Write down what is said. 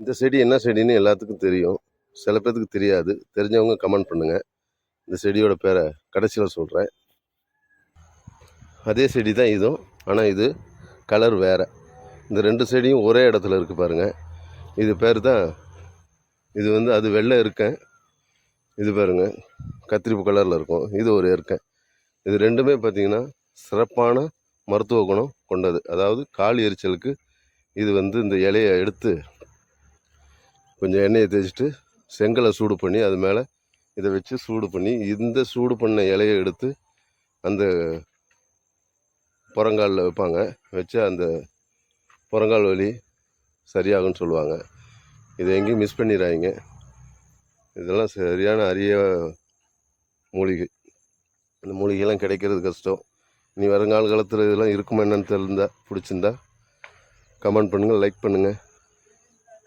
இந்த செடி என்ன செடின்னு எல்லாத்துக்கும் தெரியும். சில பேர்த்துக்கு தெரியாது. தெரிஞ்சவங்க கமெண்ட் பண்ணுங்கள் இந்த செடியோட பேரை கடைசியில் சொல்கிறேன் அதே செடி தான் இதுவும். ஆனால் இது கலர் வேறு. இந்த ரெண்டு செடியும் ஒரே இடத்துல இருக்குது பாருங்கள் இது பேர் தான் இது வந்து அது வெள்ளை இருக்கேன் இது பாருங்க கத்திரிப்பு கலரில் இருக்கும். இது ஒரு இருக்கேன் இது ரெண்டுமே பார்த்திங்கன்னா சிறப்பான மருத்துவ குணம் கொண்டது. அதாவது கால் எரிச்சலுக்கு இது வந்து இந்த இலையை எடுத்து கொஞ்சம் எண்ணெயை தேய்ச்சிட்டு செங்கலை சூடு பண்ணி அது மேலே இதை வச்சு சூடு பண்ணி இந்த சூடு பண்ண இலையை எடுத்து அந்த புறங்காலில் வைப்பாங்க. வச்சு அந்த புறங்கால் வலி சரியாகும்னு சொல்லுவாங்க. இதை எங்கேயும் மிஸ் பண்ணிடுறாங்க இதெல்லாம் சரியான அரிய மூலிகை. இந்த மூலிகைலாம் கிடைக்கிறது கஷ்டம். நீ வருங்கால காலத்தில் இதெல்லாம் இருக்குமா என்னன்னு தெரிந்தால் பிடிச்சிருந்தா கமெண்ட் பண்ணுங்கள் லைக் பண்ணுங்கள்